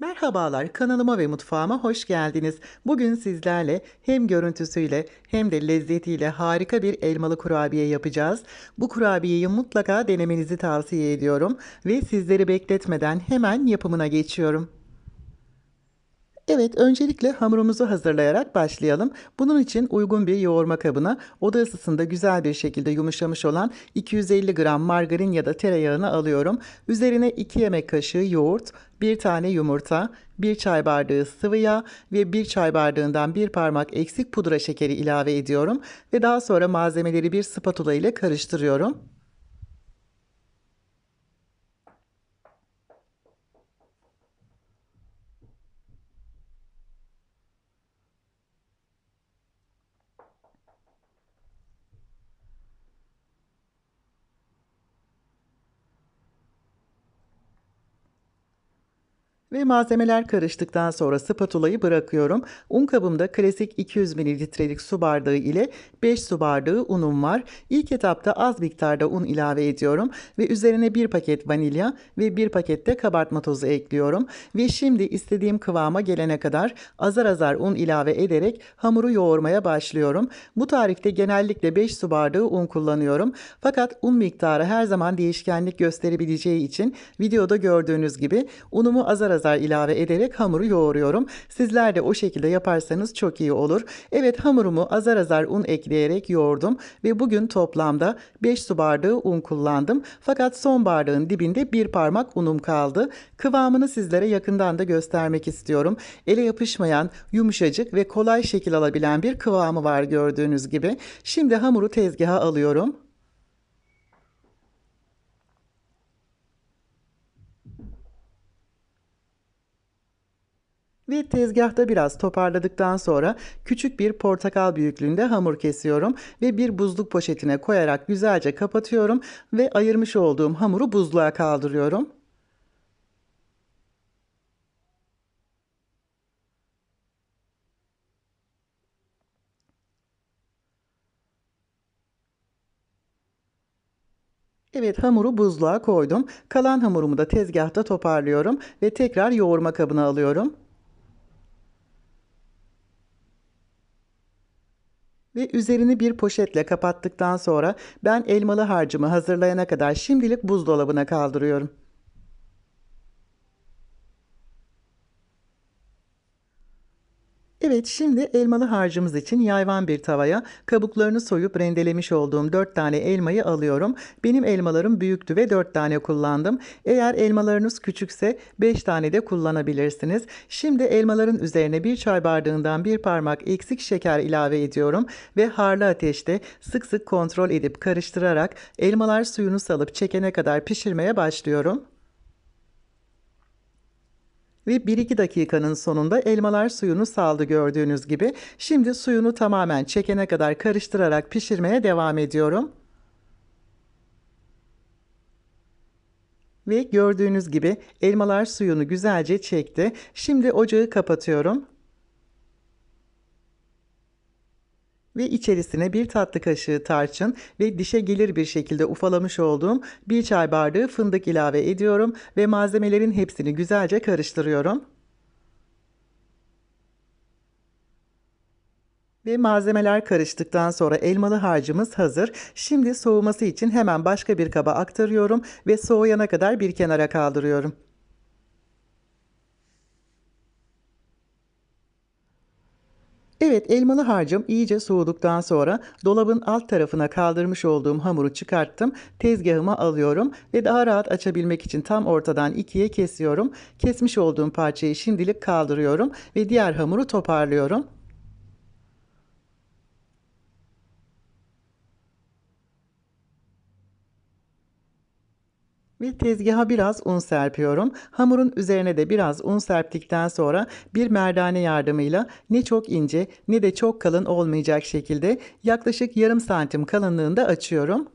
Merhabalar, kanalıma ve mutfağıma hoş geldiniz. Bugün sizlerle hem görüntüsüyle hem de lezzetiyle harika bir elmalı kurabiye yapacağız. Bu kurabiyeyi mutlaka denemenizi tavsiye ediyorum ve sizleri bekletmeden hemen yapımına geçiyorum. Evet, öncelikle hamurumuzu hazırlayarak başlayalım. Bunun için uygun bir yoğurma kabına oda ısısında güzel bir şekilde yumuşamış olan 250 gram margarin ya da tereyağını alıyorum. Üzerine 2 yemek kaşığı yoğurt, 1 tane yumurta, 1 çay bardağı sıvı yağ ve 1 çay bardağından 1 parmak eksik pudra şekeri ilave ediyorum ve daha sonra malzemeleri bir spatula ile karıştırıyorum. Ve malzemeler karıştıktan sonra spatulayı bırakıyorum. Un kabımda klasik 200 mililitrelik su bardağı ile 5 su bardağı unum var. İlk etapta az miktarda un ilave ediyorum ve üzerine 1 paket vanilya ve 1 paket de kabartma tozu ekliyorum. Ve şimdi istediğim kıvama gelene kadar azar azar un ilave ederek hamuru yoğurmaya başlıyorum. Bu tarifte genellikle 5 su bardağı un kullanıyorum. Fakat un miktarı her zaman değişkenlik gösterebileceği için videoda gördüğünüz gibi unumu azar azar azar ilave ederek hamuru yoğuruyorum. Sizler de o şekilde yaparsanız çok iyi olur. Evet hamurumu azar azar un ekleyerek yoğurdum ve bugün toplamda 5 su bardağı un kullandım. Fakat son bardağın dibinde bir parmak unum kaldı. Kıvamını sizlere yakından da göstermek istiyorum. Ele yapışmayan, yumuşacık ve kolay şekil alabilen bir kıvamı var gördüğünüz gibi. Şimdi hamuru tezgaha alıyorum. Ve tezgahta biraz toparladıktan sonra küçük bir portakal büyüklüğünde hamur kesiyorum ve bir buzluk poşetine koyarak güzelce kapatıyorum ve ayırmış olduğum hamuru buzluğa kaldırıyorum. Evet hamuru buzluğa koydum. Kalan hamurumu da tezgahta toparlıyorum ve tekrar yoğurma kabına alıyorum. Ve üzerini bir poşetle kapattıktan sonra ben elmalı harcımı hazırlayana kadar şimdilik buzdolabına kaldırıyorum. Evet şimdi elmalı harcımız için yayvan bir tavaya kabuklarını soyup rendelemiş olduğum 4 tane elmayı alıyorum. Benim elmalarım büyüktü ve 4 tane kullandım. Eğer elmalarınız küçükse 5 tane de kullanabilirsiniz. Şimdi elmaların üzerine bir çay bardağından bir parmak eksik şeker ilave ediyorum ve harlı ateşte sık sık kontrol edip karıştırarak elmalar suyunu salıp çekene kadar pişirmeye başlıyorum. Ve 1-2 dakikanın sonunda elmalar suyunu saldı gördüğünüz gibi. Şimdi suyunu tamamen çekene kadar karıştırarak pişirmeye devam ediyorum. Ve gördüğünüz gibi elmalar suyunu güzelce çekti. Şimdi ocağı kapatıyorum. Ve içerisine bir tatlı kaşığı tarçın ve dişe gelir bir şekilde ufalamış olduğum bir çay bardağı fındık ilave ediyorum ve malzemelerin hepsini güzelce karıştırıyorum. Ve malzemeler karıştıktan sonra elmalı harcımız hazır. Şimdi soğuması için hemen başka bir kaba aktarıyorum ve soğuyana kadar bir kenara kaldırıyorum. Evet elmalı harcım iyice soğuduktan sonra dolabın alt tarafına kaldırmış olduğum hamuru çıkarttım. Tezgahıma alıyorum ve daha rahat açabilmek için tam ortadan ikiye kesiyorum. Kesmiş olduğum parçayı şimdilik kaldırıyorum ve diğer hamuru toparlıyorum. Ve tezgaha biraz un serpiyorum. Hamurun üzerine de biraz un serptikten sonra bir merdane yardımıyla ne çok ince ne de çok kalın olmayacak şekilde yaklaşık yarım santim kalınlığında açıyorum.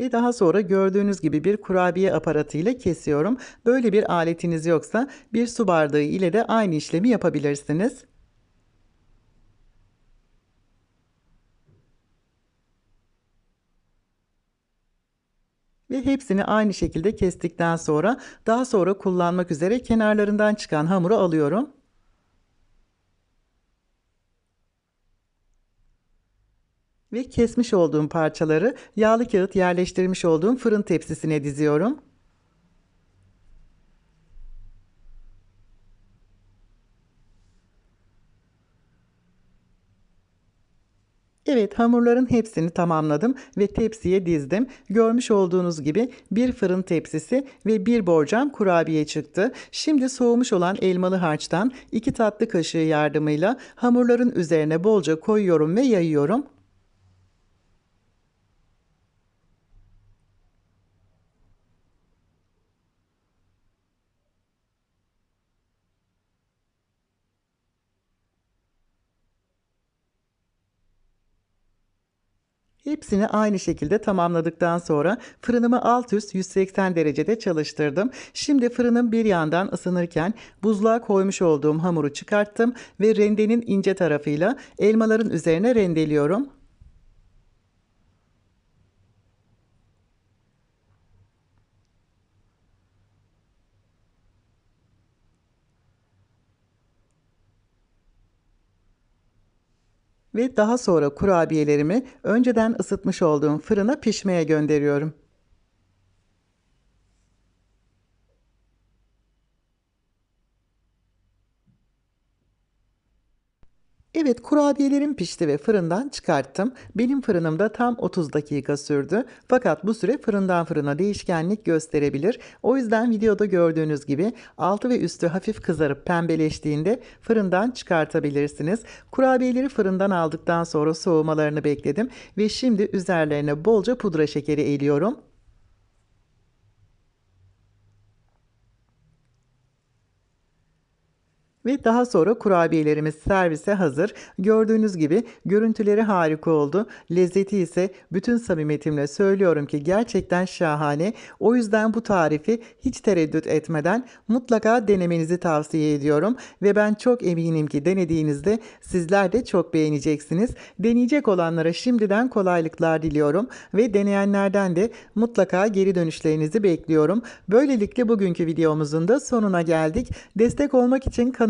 Ve daha sonra gördüğünüz gibi bir kurabiye aparatı ile kesiyorum. Böyle bir aletiniz yoksa bir su bardağı ile de aynı işlemi yapabilirsiniz. Ve hepsini aynı şekilde kestikten sonra daha sonra kullanmak üzere kenarlarından çıkan hamuru alıyorum. Ve kesmiş olduğum parçaları yağlı kağıt yerleştirmiş olduğum fırın tepsisine diziyorum. Evet hamurların hepsini tamamladım ve tepsiye dizdim. Görmüş olduğunuz gibi bir fırın tepsisi ve bir borcam kurabiye çıktı. Şimdi soğumuş olan elmalı harçtan 2 tatlı kaşığı yardımıyla hamurların üzerine bolca koyuyorum ve yayıyorum. Hepsini aynı şekilde tamamladıktan sonra fırınımı alt üst 180 derecede çalıştırdım. Şimdi fırının bir yandan ısınırken buzluğa koymuş olduğum hamuru çıkarttım ve rendenin ince tarafıyla elmaların üzerine rendeliyorum. Ve daha sonra kurabiyelerimi önceden ısıtmış olduğum fırına pişmeye gönderiyorum. Evet kurabiyelerim pişti ve fırından çıkarttım. Benim fırınımda tam 30 dakika sürdü. Fakat bu süre fırından fırına değişkenlik gösterebilir. O yüzden videoda gördüğünüz gibi altı ve üstü hafif kızarıp pembeleştiğinde fırından çıkartabilirsiniz. Kurabiyeleri fırından aldıktan sonra soğumalarını bekledim ve şimdi üzerlerine bolca pudra şekeri eliyorum. Ve daha sonra kurabiyelerimiz servise hazır. Gördüğünüz gibi görüntüleri harika oldu. Lezzeti ise bütün samimiyetimle söylüyorum ki gerçekten şahane. O yüzden bu tarifi hiç tereddüt etmeden mutlaka denemenizi tavsiye ediyorum. Ve ben çok eminim ki denediğinizde sizler de çok beğeneceksiniz. Deneyecek olanlara şimdiden kolaylıklar diliyorum. Ve deneyenlerden de mutlaka geri dönüşlerinizi bekliyorum. Böylelikle bugünkü videomuzun da sonuna geldik. Destek olmak için kanalıma